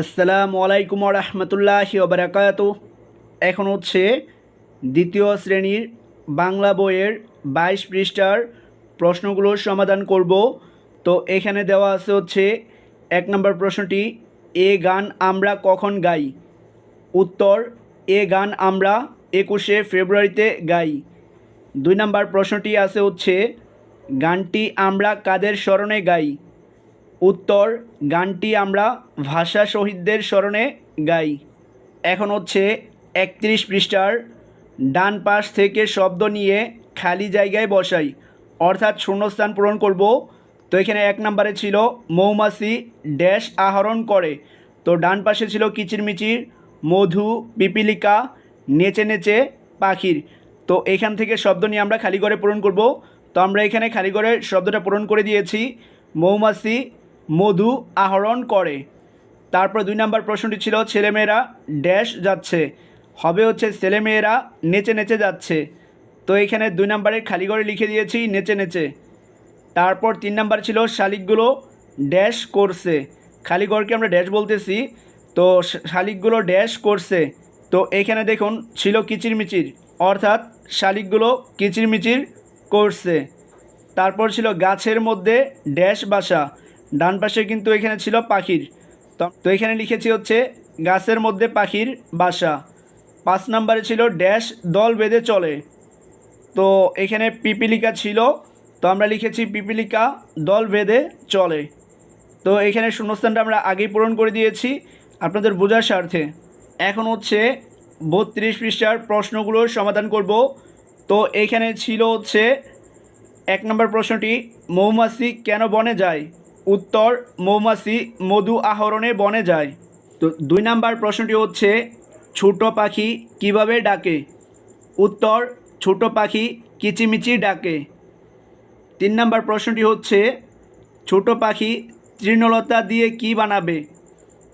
আসসালামু আলাইকুম রহমতুল্লাহ ওবরাকাত এখন হচ্ছে দ্বিতীয় শ্রেণির বাংলা বইয়ের বাইশ পৃষ্ঠার প্রশ্নগুলোর সমাধান করব। তো এখানে দেওয়া আছে হচ্ছে, এক নম্বর প্রশ্নটি, এ গান আমরা কখন গাই? উত্তর, এ গান আমরা একুশে ফেব্রুয়ারিতে গাই। দুই নম্বর প্রশ্নটি আছে হচ্ছে, গানটি আমরা কাদের স্মরণে গাই? উত্তর, গানটি আমরা ভাষা শহীদদের স্মরণে গাই। এখন হচ্ছে একত্রিশ পৃষ্ঠার ডান পাশ থেকে শব্দ নিয়ে খালি জায়গায় বসাই। অর্থাৎ শূন্যস্থান পূরণ করব। তো এখানে এক নম্বরে ছিল মৌমাছি ড্যাশ আহরণ করে। তো ডান পাশে ছিল কিচিরমিচির, মধু, পিপিলিকা, নেচে নেচে পাখির। তো এখান থেকে শব্দ নিয়ে আমরা খালি করে পূরণ করব। তো আমরা এখানে খালি করে শব্দটা পূরণ করে দিয়েছি। মৌমাছি মধু আহরণ করে। তারপর দুই নম্বর প্রশ্নটি ছিল, ছেলেমেয়েরা ড্যাশ যাচ্ছে। হবে হচ্ছে ছেলেমেয়েরা নেচে নেচে যাচ্ছে। তো এখানে দুই নম্বরে খালি করে লিখে দিয়েছি, নেচে নেচে। তারপর তিন নাম্বার ছিল, শালিকগুলো ড্যাশ করছে। খালি খালিগড়কে আমরা ড্যাশ বলতেছি, তো শালিকগুলো ড্যাশ করছে। তো এখানে দেখুন, ছিল কিচিরমিচির, অর্থাৎ শালিকগুলো কিচিরমিচির করছে। তারপর ছিল, গাছের মধ্যে ড্যাশ বাসা। ডান পাশে কিন্তু এখানে ছিল পাখির। তো এখানে লিখেছি হচ্ছে, গাছের মধ্যে পাখির বাসা। পাঁচ নাম্বারে ছিল ড্যাশ, দল বেঁধে চলে। তো এখানে পিপিলিকা ছিল। তো আমরা লিখেছি পিপিলিকা, দল বেঁধে চলে। তো এখানে শূন্যস্থানটা আমরা আগেই পূরণ করে দিয়েছি আপনাদের বোঝার স্বার্থে। এখন হচ্ছে বত্রিশ পৃষ্ঠার প্রশ্নগুলোর সমাধান করব। তো এখানে ছিল হচ্ছে, এক নম্বর প্রশ্নটি, মৌমাছি কেন বনে যায়? উত্তর মৌমাছি মধু আহরণে বনে যায়। তো দুই নাম্বার প্রশ্নটি হচ্ছে, ছোট পাখি কীভাবে ডাকে? উত্তর, ছোট পাখি কিচিমিচি ডাকে। তিন নাম্বার প্রশ্নটি হচ্ছে, ছোট পাখি তৃণলতা দিয়ে কি বানাবে?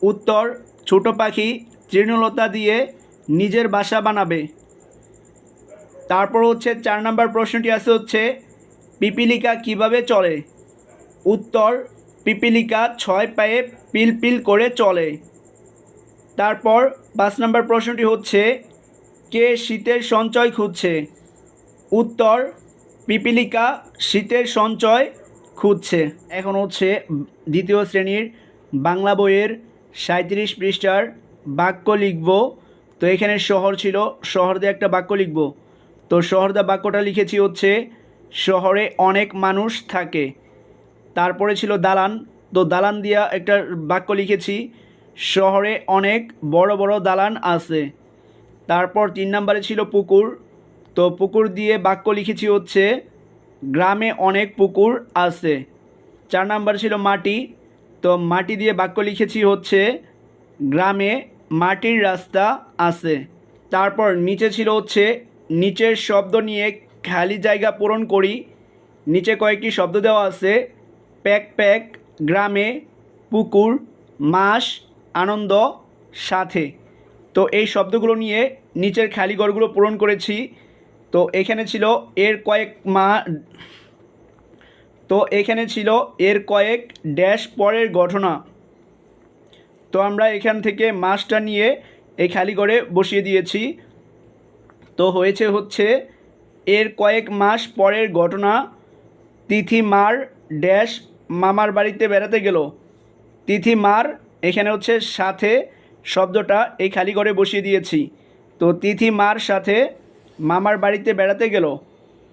উত্তর, ছোট পাখি তৃণলতা দিয়ে নিজের বাসা বানাবে। তারপর হচ্ছে চার নাম্বার প্রশ্নটি আছে হচ্ছে, পিপিলিকা কীভাবে চলে? উত্তর পিপিলিকা ছয় পায়ে পিল পিল করে চলে। তারপর পাঁচ নম্বর প্রশ্নটি হচ্ছে, কে শীতের সঞ্চয় খুঁজছে? উত্তর, পিপিলিকা শীতের সঞ্চয় খুঁজছে। এখন হচ্ছে দ্বিতীয় শ্রেণির বাংলা বইয়ের সাঁত্রিশ পৃষ্ঠার বাক্য লিখব। তো এখানে শহর ছিল, শহর দিয়ে একটা বাক্য লিখব। তো শহরদা বাক্যটা লিখেছি হচ্ছে, শহরে অনেক মানুষ থাকে। তারপরে ছিল দালান। তো দালান দিয়া একটা বাক্য লিখেছি, শহরে অনেক বড় বড় দালান আছে। তারপর তিন নম্বরে ছিল পুকুর। তো পুকুর দিয়ে বাক্য লিখেছি হচ্ছে, গ্রামে অনেক পুকুর আছে। চার নাম্বার ছিল মাটি। তো মাটি দিয়ে বাক্য লিখেছি হচ্ছে, গ্রামে মাটির রাস্তা আছে। তারপর নিচে ছিল হচ্ছে, নিচের শব্দ নিয়ে খালি জায়গা পূরণ করি। নিচে কয়েকটি শব্দ দেওয়া আছে প্যাক প্যাক, গ্রামে, পুকুর মাস আনন্দ, সাথে। তো এই শব্দগুলো নিয়ে নিচের খালি ঘরগুলো পূরণ করেছি। তো এখানে ছিল এর কয়েক মা, তো এখানে ছিল এর কয়েক ড্যাশ পরের ঘটনা। তো আমরা এখান থেকে মাসটা নিয়ে এই খালি ঘরে বসিয়ে দিয়েছি। তো হয়েছে হচ্ছে এর কয়েক মাস পরের ঘটনা। তিথি মার ড্যাশ মামার বাড়িতে বেড়াতে গেল। তিথি মার, এখানে হচ্ছে সাথে শব্দটা এই খালি ঘরে বসিয়ে দিয়েছি। তো তিথি মার সাথে মামার বাড়িতে বেড়াতে গেল।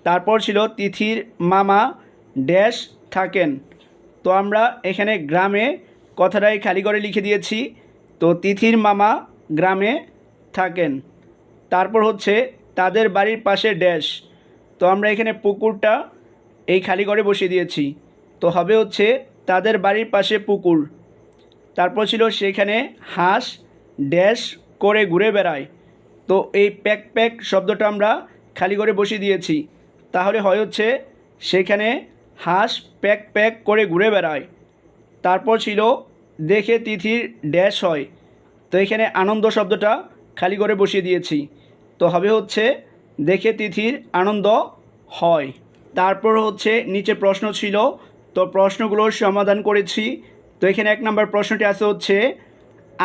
তারপর ছিল তিথির মামা ড্যাশ থাকেন। তো আমরা এখানে গ্রামে কথাটাই খালি করে লিখে দিয়েছি। তো তিথির মামা গ্রামে থাকেন। তারপর হচ্ছে তাদের বাড়ির পাশে ড্যাশ। তো আমরা এখানে পুকুরটা এই খালি ঘরে বসিয়ে দিয়েছি। তো হবে হচ্ছে তাদের বাড়ির পাশে পুকুর। তারপর ছিল সেখানে হাঁস, ড্যাশ করে ঘুরে বেড়ায়। তো এই প্যাক প্যাক শব্দটা আমরা খালি করে বসিয়ে দিয়েছি। তাহলে হয় হচ্ছে সেখানে হাঁস প্যাক প্যাক করে ঘুরে বেড়ায়। তারপর ছিল দেখে তিথির ড্যাশ হয়। তো এখানে আনন্দ শব্দটা খালি করে বসিয়ে দিয়েছি। তো হবে হচ্ছে দেখে তিথির আনন্দ হয়। তারপর হচ্ছে নিচে প্রশ্ন ছিল তো প্রশ্নগুলোর সমাধান করেছি। তো এখানে এক নম্বর প্রশ্নটি আছে হচ্ছে,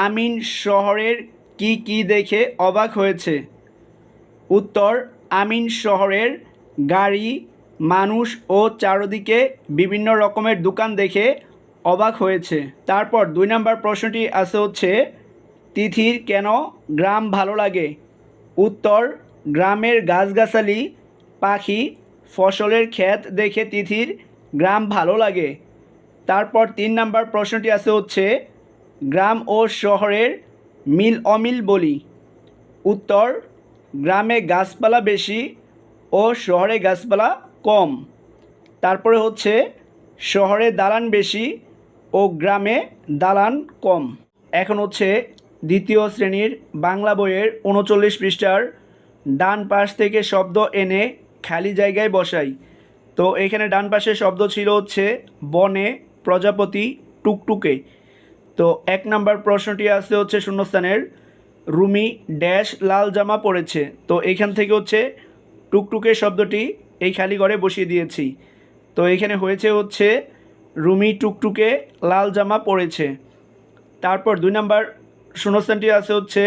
আমিন শহরের কি কি দেখে অবাক হয়েছে? উত্তর, আমিন শহরের গাড়ি, মানুষ ও চারদিকে বিভিন্ন রকমের দোকান দেখে অবাক হয়েছে। তারপর দুই নম্বর প্রশ্নটি আছে হচ্ছে, তিথির কেন গ্রাম ভালো লাগে? উত্তর, গ্রামের গাছগাছালি, পাখি, ফসলের ক্ষেত দেখে তিথির গ্রাম ভালো লাগে। তারপর তিন নম্বর প্রশ্নটি আছে হচ্ছে, গ্রাম ও শহরের মিল অমিল বলি। উত্তর, গ্রামে গাছপালা বেশি ও শহরে গাছপালা কম। তারপরে হচ্ছে, শহরে দালান বেশি ও গ্রামে দালান কম। এখন হচ্ছে দ্বিতীয় শ্রেণির বাংলা বইয়ের উনচল্লিশ পৃষ্ঠার ডান পাশ থেকে শব্দ এনে খালি জায়গায় বসাই। তো এখানে ডান পাশে শব্দ ছিল হচ্ছে বনে প্রজাপতি টুকটুকে। তো এক নাম্বার প্রশ্নটি আসছে হচ্ছে শূন্যস্থানের, রুমি ড্যাশ লাল জামা পড়েছে তো এইখান থেকে হচ্ছে টুকটুকে শব্দটি এই খালি ঘরে বসিয়ে দিয়েছি। তো এখানে হয়েছে হচ্ছে রুমি টুকটুকে লাল জামা পড়েছে তারপর দুই নাম্বার শূন্যস্থানটি আছে হচ্ছে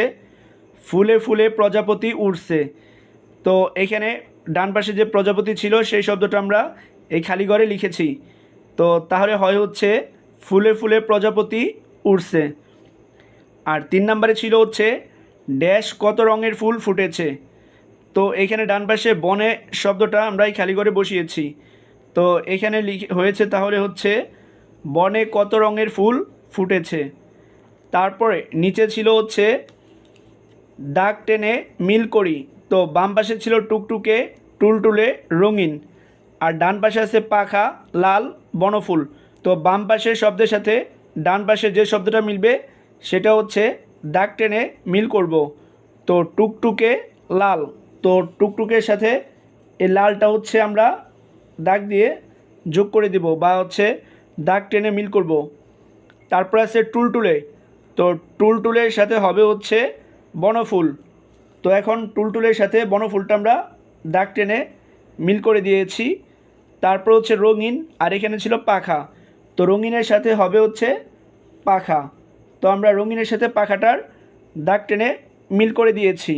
ফুলে ফুলে প্রজাপতি উড়ছে। তো এখানে ডান পাশে যে প্রজাপতি ছিল, সেই শব্দটা আমরা এই খালি ঘরে লিখেছি। তো তাহলে হয় হচ্ছে, ফুলে ফুলে প্রজাপতি উড়ছে। আর তিন নম্বরে ছিল হচ্ছে, ড্যাশ কত রঙের ফুল ফুটেছে। তো এখানে ডান পাশে বনে শব্দটা আমরা এই খালি করে বসিয়েছি। তো এখানে লিখে, হয়েছে তাহলে হচ্ছে, বনে কত রঙের ফুল ফুটেছে। তারপরে নিচে ছিল হচ্ছে, দাগ টেনে মিল করি। তো বাম পাশে ছিল টুকটুকে, টুলটুলে রঙিন। আর ডান পাশে আছে পাখা, লাল, বনফুল। তো বাম পাশের শব্দের সাথে ডান পাশে যে শব্দটা মিলবে, সেটা হচ্ছে দাগ টেনে মিল করব। তো টুকটুকে লাল। তো টুকটুকের সাথে এই লালটা হচ্ছে আমরা দাগ দিয়ে যোগ করে দিব বা হচ্ছে দাগ টেনে মিল করব। তারপর আছে টুলটুলে। তো টুলটুলের সাথে হবে হচ্ছে বনফুল। তো এখন টুলটুলের সাথে বনফুলটা আমরা দাগ টেনে মিল করে দিয়েছি। তারপর হচ্ছে রঙিন, আর এখানে ছিল পাখা। তো রঙিনের সাথে হবে হচ্ছে পাখা। তো আমরা রঙিনের সাথে পাখাটার দাগ টেনে মিল করে দিয়েছি।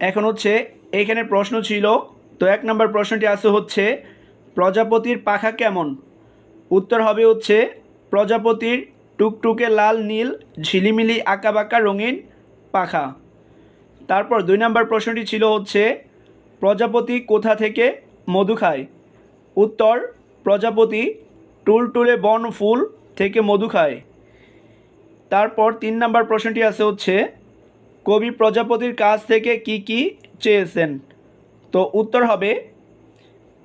এখন হচ্ছে এখানে প্রশ্ন ছিল, তো এক নম্বর প্রশ্নটি আসে হচ্ছে, প্রজাপতির পাখা কেমন? উত্তর হবে হচ্ছে, প্রজাপতির টুকটুকে লাল, নীল, ঝিলিমিলি, আঁকাবাঁকা, রঙিন পাখা। তারপর দুই নম্বর প্রশ্নটি ছিল হচ্ছে, প্রজাপতি কোথা থেকে মধু খায়? উত্তর, প্রজাপতি টুলটুলে বন ফুল থেকে মধু খায়। তারপর তিন নম্বর প্রশ্নটি আছে হচ্ছে, কবি প্রজাপতির কাছ থেকে কি কি চেয়েছেন? তো উত্তর হবে,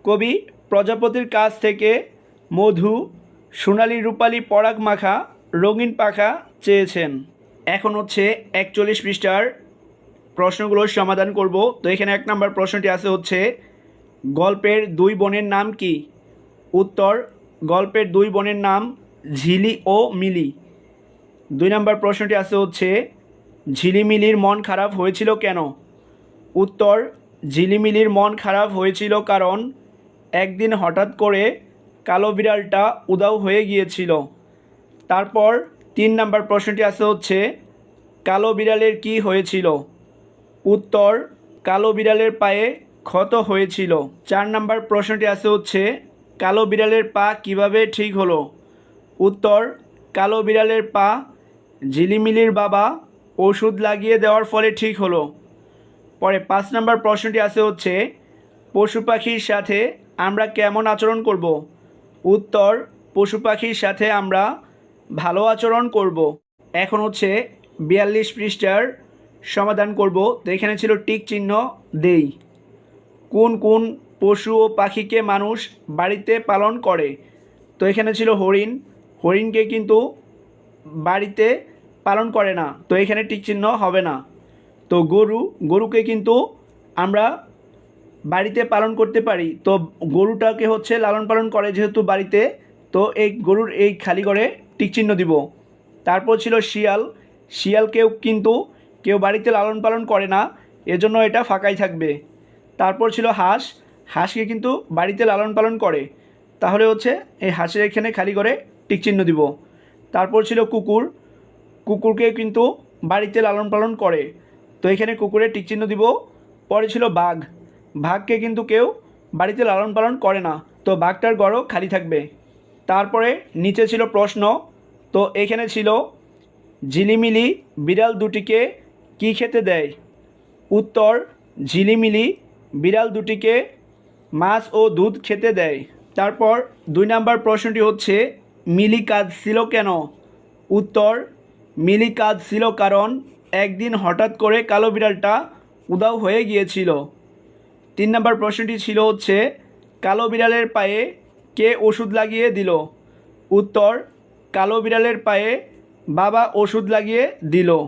কবি প্রজাপতির কাছ থেকে মধু, সোনালি রূপালি পরাগ মাখা রঙিন পাখা চেয়েছেন। এখন হচ্ছে একচল্লিশ পৃষ্ঠার প্রশ্নগুলোর সমাধান করব। তো এখানে এক নম্বর প্রশ্নটি আছে হচ্ছে, গল্পের দুই বোনের নাম কি? উত্তর, গল্পের দুই বোনের নাম ঝিলি ও মিলি। দুই নম্বর প্রশ্নটি আছে হচ্ছে ঝিলিমিলির মন খারাপ হয়েছিল কেন? উত্তর ঝিলিমিলির মন খারাপ হয়েছিল কারণ একদিন হঠাৎ করে কালো বিড়ালটা উদাও হয়ে গিয়েছিল। তারপর তিন নম্বর প্রশ্নটি আছে হচ্ছে, কালো বিড়ালের কি হয়েছিল? উত্তর, কালো বিড়ালের পায়ে ক্ষত হয়েছিল। চার নাম্বার প্রশ্নটি আছে হচ্ছে, কালো বিড়ালের পা কীভাবে ঠিক হলো? উত্তর, কালো বিড়ালের পা ঝিলিমিলির বাবা ওষুধ লাগিয়ে দেওয়ার ফলে ঠিক হলো। পরে পাঁচ নাম্বার প্রশ্নটি আছে হচ্ছে, পশু পাখির সাথে আমরা কেমন আচরণ করব? উত্তর, পশু পাখির সাথে আমরা ভালো আচরণ করব। এখন হচ্ছে বিয়াল্লিশ পৃষ্ঠার সমাধান করব। তো এখানে ছিল টিক চিহ্ন দেই। কোন কোন পশু ও পাখিকে মানুষ বাড়িতে পালন করে? তো এখানে ছিল হরিণ। হরিণকে কিন্তু বাড়িতে পালন করে না। তো এখানে টিক চিহ্ন হবে না। তো গরু, গরুকে কিন্তু আমরা বাড়িতে পালন করতে পারি। তো গরুটাকে হচ্ছে লালন পালন করে যেহেতু বাড়িতে, তো এই গরুর এই খালি করে টিক চিহ্ন দিব। তারপর ছিল শিয়াল। শিয়ালকেও কিন্তু কেউ বাড়িতে লালন পালন করে না, এজন্য এটা ফাঁকাই থাকবে। তারপর ছিল হাঁস। হাঁসকে কিন্তু বাড়িতে লালন পালন করে। তাহলে হচ্ছে এই হাঁসের এখানে খালি করে টিক চিহ্ন দিব। তারপর ছিল কুকুর। কুকুরকে কিন্তু বাড়িতে লালন পালন করে। তো এখানে কুকুরের টিকচিহ্ন দিব। পরে ছিল বাঘ। বাঘকে কিন্তু কেউ বাড়িতে লালন পালন করে না। তো বাঘটার গড়ও খালি থাকবে। তারপরে নিচে ছিল প্রশ্ন। তো এখানে ছিল ঝিলিমিলি বিড়াল দুটিকে কি খেতে দেয়? উত্তর, ঝিলিমিলি। বিড়াল দুটিকে মাছ ও দুধ খেতে দেয়। তারপর দুই নাম্বার প্রশ্নটি হচ্ছে, মিলি কাঁদছিল কেন? উত্তর, মিলি কাঁদছিল কারণ একদিন হঠাৎ করে কালো বিড়ালটা উদাও হয়ে গিয়েছিল। তিন নম্বর প্রশ্নটি ছিল হচ্ছে, কালো বিড়ালের পায়ে কে ওষুধ লাগিয়ে দিল? উত্তর, কালো বিড়ালের পায়ে বাবা ওষুধ লাগিয়ে দিল।